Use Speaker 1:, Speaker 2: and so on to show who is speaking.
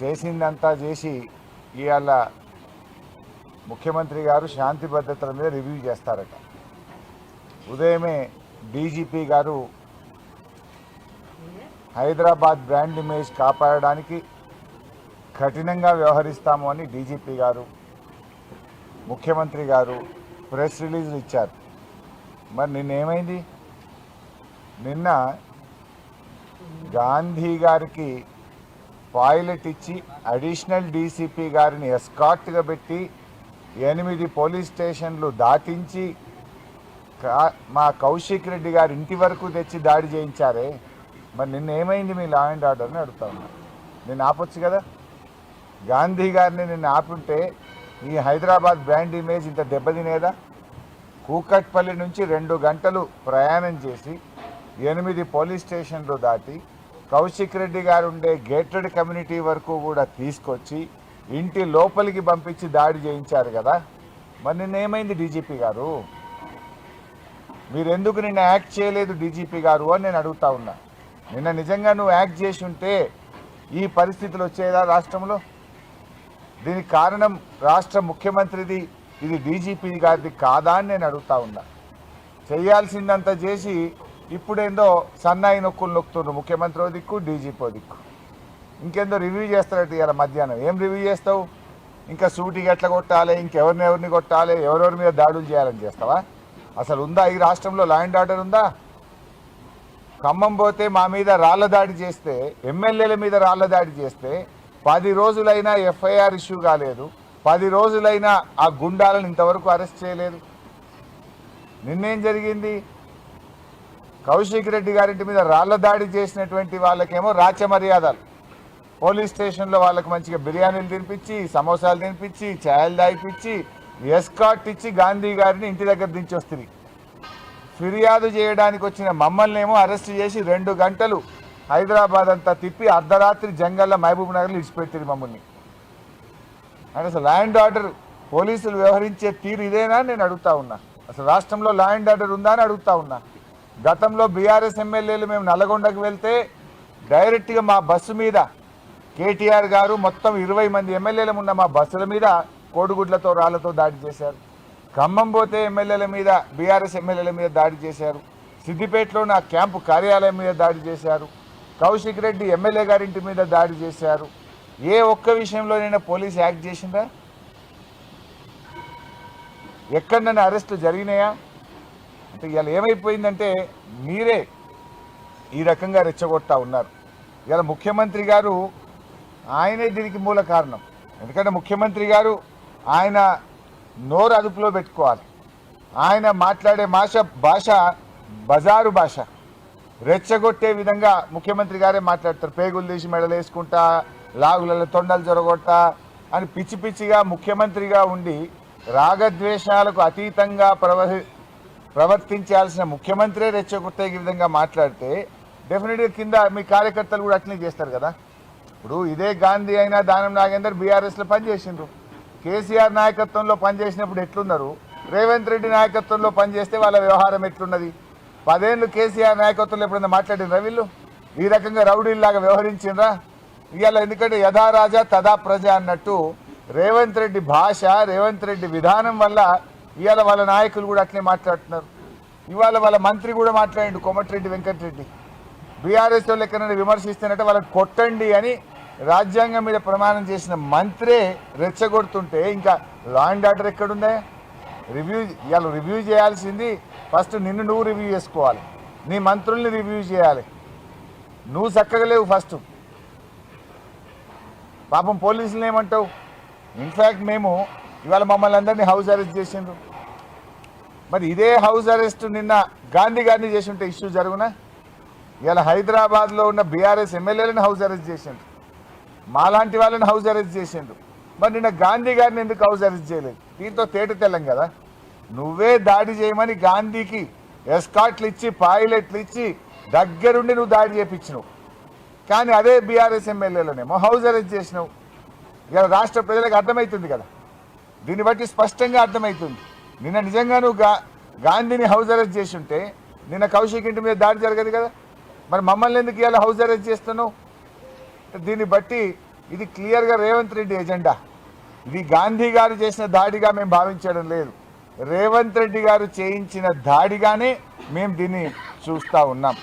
Speaker 1: చేసిందంతా చేసి ఇవాళ ముఖ్యమంత్రి గారు శాంతి భద్రతల మీద రివ్యూ చేస్తారట. ఉదయమే డీజీపీ గారు హైదరాబాద్ బ్రాండ్ ఇమేజ్ కాపాడడానికి కఠినంగా వ్యవహరిస్తాము అని డీజీపీ గారు ముఖ్యమంత్రి గారు ప్రెస్ రిలీజులు ఇచ్చారు. మరి నిన్నేమైంది? నిన్న గాంధీ గారికి పాయిలెట్ ఇచ్చి అడిషనల్ డీసీపీ గారిని ఎస్కాట్గా పెట్టి ఎనిమిది పోలీస్ స్టేషన్లు దాటించి కా- మా కౌశిక్ రెడ్డి గారి ఇంటి వరకు తెచ్చి దాడి చేయించారే. మరి నిన్న ఏమైంది మీ లా అండ్ ఆర్డర్ని అడుగుతా ఉన్నా. నేను ఆపొచ్చు కదా. గాంధీ గారిని నిన్న ఆపుంటే ఈ హైదరాబాద్ బ్రాండ్ ఇమేజ్ ఇంత దెబ్బతినేదా? కూకట్పల్లి నుంచి రెండు గంటలు ప్రయాణం చేసి ఎనిమిది పోలీస్ స్టేషన్లు దాటి కౌశిక్ రెడ్డి గారు ఉండే గేటెడ్ కమ్యూనిటీ వరకు కూడా తీసుకొచ్చి ఇంటి లోపలికి పంపించి దాడి చేయించారు కదా. మరి నిన్నేమైంది డీజీపీ గారు? మీరు ఎందుకు నిన్న యాక్ట్ చేయలేదు డీజీపీ గారు అని నేను అడుగుతా ఉన్నా. నిన్న నిజంగా నువ్వు యాక్ట్ చేసి ఉంటే ఈ పరిస్థితులు వచ్చేదా రాష్ట్రంలో? దీనికి కారణం రాష్ట్ర ముఖ్యమంత్రిది ఇది డీజీపీ గారిది కాదా అని నేను అడుగుతా ఉన్నా. చేయాల్సిందంతా చేసి ఇప్పుడేందో సన్నాయి నొక్కులు నొక్కుతున్నారు ముఖ్యమంత్రి ఓ దిక్కు డీజీపీ దిక్కు. ఇంకేందో రివ్యూ చేస్తారట ఇవాళ మధ్యాహ్నం. ఏం రివ్యూ చేస్తావు? ఇంకా సూటిగా ఎట్లా కొట్టాలి ఇంకెవరిని ఎవరిని కొట్టాలి ఎవరెవరి మీద దాడులు చేయాలని చేస్తావా? అసలు ఉందా ఈ రాష్ట్రంలో లా అండ్ ఆర్డర్ ఉందా? ఖమ్మం పోతే మా మీద రాళ్ళ దాడి చేస్తే ఎమ్మెల్యేల మీద రాళ్ళ దాడి చేస్తే పది రోజులైనా ఎఫ్ఐఆర్ ఇష్యూ కాలేదు. పది రోజులైనా ఆ గుండాలను ఇంతవరకు అరెస్ట్ చేయలేదు. నిన్నేం జరిగింది? కౌశిక్ రెడ్డి గారింటి మీద రాళ్ళ దాడి చేసినటువంటి వాళ్ళకేమో రాచ మర్యాదలు. పోలీస్ స్టేషన్లో వాళ్ళకి మంచిగా బిర్యానీలు తినిపించి సమోసాలు తినిపించి ఛాయలు దాయిపించి ఎస్కాట్ ఇచ్చి గాంధీ గారిని ఇంటి దగ్గర దించి వస్తుంది ఫిర్యాదు చేయడానికి వచ్చిన మమ్మల్ని ఏమో అరెస్ట్ చేసి రెండు గంటలు హైదరాబాద్ అంతా తిప్పి అర్ధరాత్రి జంగల్లో మహబూబ్ నగర్లో ఇడిచిపెట్టింది మమ్మల్ని. అంటే అసలు లా అండ్ ఆర్డర్ పోలీసులు వ్యవహరించే తీరు ఇదేనా నేను అడుగుతా ఉన్నా. అసలు రాష్ట్రంలో లా అండ్ ఆర్డర్ ఉందా అని అడుగుతా ఉన్నా. గతంలో బీఆర్ఎస్ ఎమ్మెల్యేలు మేము నల్లగొండకు వెళ్తే డైరెక్ట్గా మా బస్సు మీద కేటీఆర్ గారు మొత్తం ఇరవై మంది ఎమ్మెల్యేలు ఉన్న మా బస్సుల మీద కోడిగుడ్లతో రాళ్ళతో దాడి చేశారు. ఖమ్మం పోతే ఎమ్మెల్యేల మీద బీఆర్ఎస్ ఎమ్మెల్యేల మీద దాడి చేశారు. సిద్దిపేటలో నా క్యాంపు కార్యాలయం మీద దాడి చేశారు. కౌశిక్ రెడ్డి ఎమ్మెల్యే గారింటి మీద దాడి చేశారు. ఏ ఒక్క విషయంలోనైనా పోలీస్ యాక్ట్ చేసిందా? ఎక్కడ నన్ను అరెస్టులు జరిగినాయా? ఇవాళ ఏమైపోయిందంటే మీరే ఈ రకంగా రెచ్చగొట్టా ఉన్నారు. ఇవాళ ముఖ్యమంత్రి గారు ఆయనే దీనికి మూల కారణం. ఎందుకంటే ముఖ్యమంత్రి గారు ఆయన నోరు అదుపులో పెట్టుకోవాలి. ఆయన మాట్లాడే భాష భాష బజారు భాష. రెచ్చగొట్టే విధంగా ముఖ్యమంత్రి గారే మాట్లాడతారు. పేగులు తీసి మెడలు వేసుకుంటా లాగులలో తొండలు జొరగొట్టా అని పిచ్చి పిచ్చిగా ముఖ్యమంత్రిగా ఉండి రాగద్వేషాలకు అతీతంగా ప్రవహి ప్రవర్తించాల్సిన ముఖ్యమంత్రే రెచ్చగొట్టే విధంగా మాట్లాడితే డెఫినెట్గా కింద మీ కార్యకర్తలు కూడా అట్లనే చేస్తారు కదా. ఇప్పుడు ఇదే గాంధీ అయినా దానం నాగేందర్ బీఆర్ఎస్లో పనిచేసిండ్రు. కేసీఆర్ నాయకత్వంలో పనిచేసినప్పుడు ఎట్లున్నారు? రేవంత్ రెడ్డి నాయకత్వంలో పనిచేస్తే వాళ్ళ వ్యవహారం ఎట్లున్నది? పదేళ్ళు కేసీఆర్ నాయకత్వంలో ఎప్పుడైనా మాట్లాడినరా వీళ్ళు? ఈ రకంగా రౌడీల్లాగా వ్యవహరించిండ్రా? ఇవాళ ఎందుకంటే యథా రాజా తదా ప్రజ అన్నట్టు రేవంత్ రెడ్డి భాష రేవంత్ రెడ్డి విధానం వల్ల ఇవాళ వాళ్ళ నాయకులు కూడా అట్లే మాట్లాడుతున్నారు. ఇవాళ వాళ్ళ మంత్రి కూడా మాట్లాడిండు కోమటిరెడ్డి వెంకటరెడ్డి. బీఆర్ఎస్ వాళ్ళు ఎక్కడైనా విమర్శిస్తున్నట్టే వాళ్ళని కొట్టండి అని రాజ్యాంగం మీద ప్రమాణం చేసిన మంత్రే రెచ్చగొడుతుంటే ఇంకా లా అండ్ ఆర్డర్ ఎక్కడుందా? రివ్యూ ఇవాళ రివ్యూ చేయాల్సింది ఫస్ట్ నిన్ను నువ్వు రివ్యూ చేసుకోవాలి. నీ మంత్రుల్ని రివ్యూ చేయాలి. నువ్వు చక్కగా లేవు ఫస్ట్. పాపం పోలీసులు ఏమంటావు? ఇన్ఫ్యాక్ట్ మేము ఇవాళ మమ్మల్ని అందరినీ హౌస్ అరెస్ట్ చేసిండ్రు. మరి ఇదే హౌస్ అరెస్ట్ నిన్న గాంధీ గారిని చేసి ఉంటే ఇష్యూ జరుగునా? ఇవాళ హైదరాబాద్లో ఉన్న బీఆర్ఎస్ ఎమ్మెల్యేలను హౌస్ అరెస్ట్ చేసిండు మాలాంటి వాళ్ళని హౌస్ అరెస్ట్ చేసిండు మరి నిన్న గాంధీ గారిని ఎందుకు హౌస్ అరెస్ట్ చేయలేదు? దీంతో తేట తెల్లం కదా. నువ్వే దాడి చేయమని గాంధీకి ఎస్కాట్లు ఇచ్చి పాయిలెట్లు ఇచ్చి దగ్గరుండి నువ్వు దాడి చేపించినావు. కానీ అదే బీఆర్ఎస్ ఎమ్మెల్యేలనేమో హౌస్ అరెస్ట్ చేసినావు. ఇలా రాష్ట్ర ప్రజలకు అర్థమవుతుంది కదా. దీన్ని బట్టి స్పష్టంగా అర్థమవుతుంది నిన్న నిజంగా నువ్వు గా గాంధీని హౌస్ అరెస్ట్ చేసి ఉంటే నిన్న కౌశిక్ ఇంటి మీద దాడి జరగదు కదా? మరి మమ్మల్ని ఎందుకు ఇవాళ హౌస్ అరెస్ట్ చేస్తున్నావు? దీన్ని బట్టి ఇది క్లియర్గా రేవంత్ రెడ్డి ఎజెండా ఇది గాంధీ గారు చేసిన దాడిగా మేము భావించడం లేదు. రేవంత్ రెడ్డి గారు చేయించిన దాడిగానే మేము దీన్ని చూస్తూ ఉన్నాం.